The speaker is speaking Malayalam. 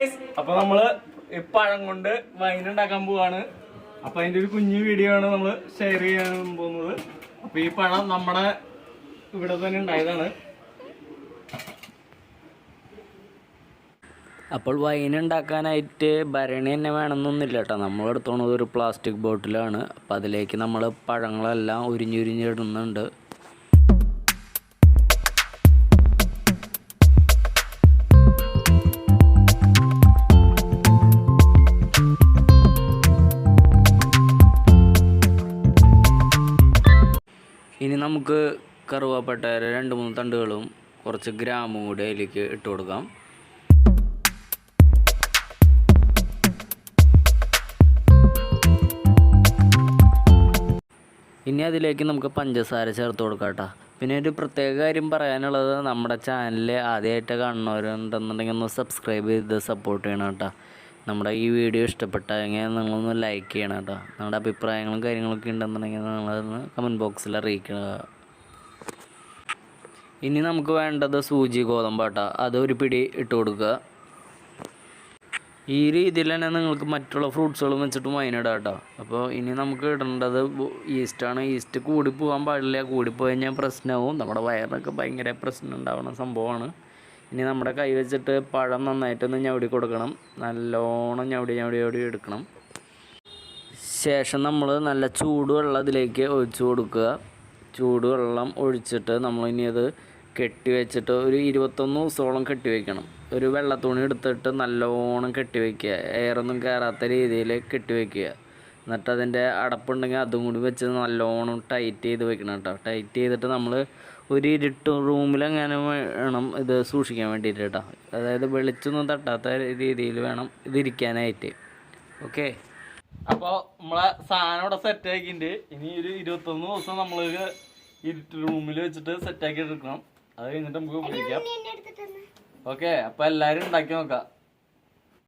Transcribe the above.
അപ്പൊ നമ്മൾ പഴം കൊണ്ട് വൈൻ ഉണ്ടാക്കാൻ പോവാണ്. അപ്പൊ അതിന്റെ ഒരു കുഞ്ഞു വീഡിയോ ആണ് നമ്മൾ ഷെയർ ചെയ്യാൻ പോകുന്നത്. അപ്പൊ ഈ പഴം നമ്മുടെ ഇവിടെ തന്നെ ഉണ്ടായതാണ്. അപ്പോൾ വൈൻ ഉണ്ടാക്കാനായിട്ട് ഭരണി തന്നെ വേണമെന്നൊന്നുമില്ല കേട്ടോ. നമ്മൾ എടുത്തോണത് ഒരു പ്ലാസ്റ്റിക് ബോട്ടിലാണ് അപ്പോൾ അതിലേക്ക് നമ്മൾ പഴങ്ങളെല്ലാം ഉരിഞ്ഞുരിഞ്ഞിടുന്നുണ്ട്. നമുക്ക് കറുവാപ്പട്ട രണ്ട് മൂന്ന് തണ്ടുകളും കുറച്ച് ഗ്രാമും കൂടി അതിലേക്ക് ഇട്ട് കൊടുക്കാം. ഇനി അതിലേക്ക് നമുക്ക് പഞ്ചസാര ചേർത്ത് കൊടുക്കാം കേട്ടോ. പിന്നെ ഒരു പ്രത്യേക കാര്യം പറയാനുള്ളത് നമ്മുടെ ചാനൽ ആദ്യമായിട്ട് കാണുന്നവരുണ്ടെന്നുണ്ടെങ്കിൽ ഒന്ന് സബ്സ്ക്രൈബ് ചെയ്ത് സപ്പോർട്ട് ചെയ്യണം കേട്ടോ. നമ്മുടെ ഈ വീഡിയോ ഇഷ്ടപ്പെട്ടെങ്കിൽ നിങ്ങളൊന്ന് ലൈക്ക് ചെയ്യണം കേട്ടോ. നിങ്ങളുടെ അഭിപ്രായങ്ങളും കാര്യങ്ങളൊക്കെ ഉണ്ടെന്നുണ്ടെങ്കിൽ നിങ്ങളതൊന്ന് കമന്റ് ബോക്സിൽ അറിയിക്കുക ഇനി നമുക്ക് വേണ്ടത് സൂചി ഗോതമ്പാട്ട അത് ഒരു പിടി ഇട്ട് കൊടുക്കുക. ഈ രീതിയിൽ തന്നെ നിങ്ങൾക്ക് മറ്റുള്ള ഫ്രൂട്ട്സുകളും വെച്ചിട്ട് വൈനിടാം കേട്ടോ. അപ്പോൾ ഇനി നമുക്ക് ഇടേണ്ടത് ഈസ്റ്റാണ് ഈസ്റ്റ് കൂടി പോകാൻ പാടില്ല. കൂടിപ്പോയി കഴിഞ്ഞാൽ പ്രശ്നമാവും നമ്മുടെ വയറിനൊക്കെ ഭയങ്കര പ്രശ്നം ഉണ്ടാവുന്ന സംഭവമാണ്. ഇനി നമ്മുടെ കൈ വെച്ചിട്ട് പഴം നന്നായിട്ടൊന്ന് ഞവടി കൊടുക്കണം. നല്ലോണം ഞവടി ഞവടി ഞവടി എടുക്കണം. ശേഷം നമ്മൾ നല്ല ചൂടുവെള്ളം അതിലേക്ക് ഒഴിച്ചു കൊടുക്കുക. ചൂടുവെള്ളം ഒഴിച്ചിട്ട് നമ്മളിനി അത് കെട്ടി വെച്ചിട്ട് ഒരു ഇരുപത്തൊന്ന് ദിവസത്തോളം കെട്ടി വെക്കണം. ഒരു വെള്ളത്തുണി എടുത്തിട്ട് നല്ലോണം കെട്ടി വയ്ക്കുക എയറൊന്നും കയറാത്ത രീതിയിൽ കെട്ടി വയ്ക്കുക എന്നിട്ട് അതിന്റെ അടപ്പുണ്ടെങ്കിൽ അതും കൂടി വെച്ച് നല്ലോണം ടൈറ്റ് ചെയ്ത് വെക്കണം കേട്ടോ. ടൈറ്റ് ചെയ്തിട്ട് നമ്മൾ ഒരു ഇരുട്ട് റൂമിലങ്ങനെ വേണം ഇത് സൂക്ഷിക്കാൻ വേണ്ടിയിട്ട് കേട്ടോ. അതായത് വെളിച്ചൊന്നും തട്ടാത്ത രീതിയിൽ വേണം ഇതിരിക്കാനായിട്ട്. ഓക്കെ? അപ്പോൾ നമ്മളെ സാധനം ഇവിടെ സെറ്റ് ആക്കിയിട്ട് ഇനി ഒരു ഇരുപത്തൊന്ന് ദിവസം നമ്മൾ ഇരുട്ട് റൂമിൽ വെച്ചിട്ട് സെറ്റ് ആക്കി എടുക്കണം. അത് കഴിഞ്ഞിട്ട് നമുക്ക് ഉപയോഗിക്കാം. ഓക്കെ അപ്പോൾ എല്ലാവരും ഉണ്ടാക്കി നോക്കാം.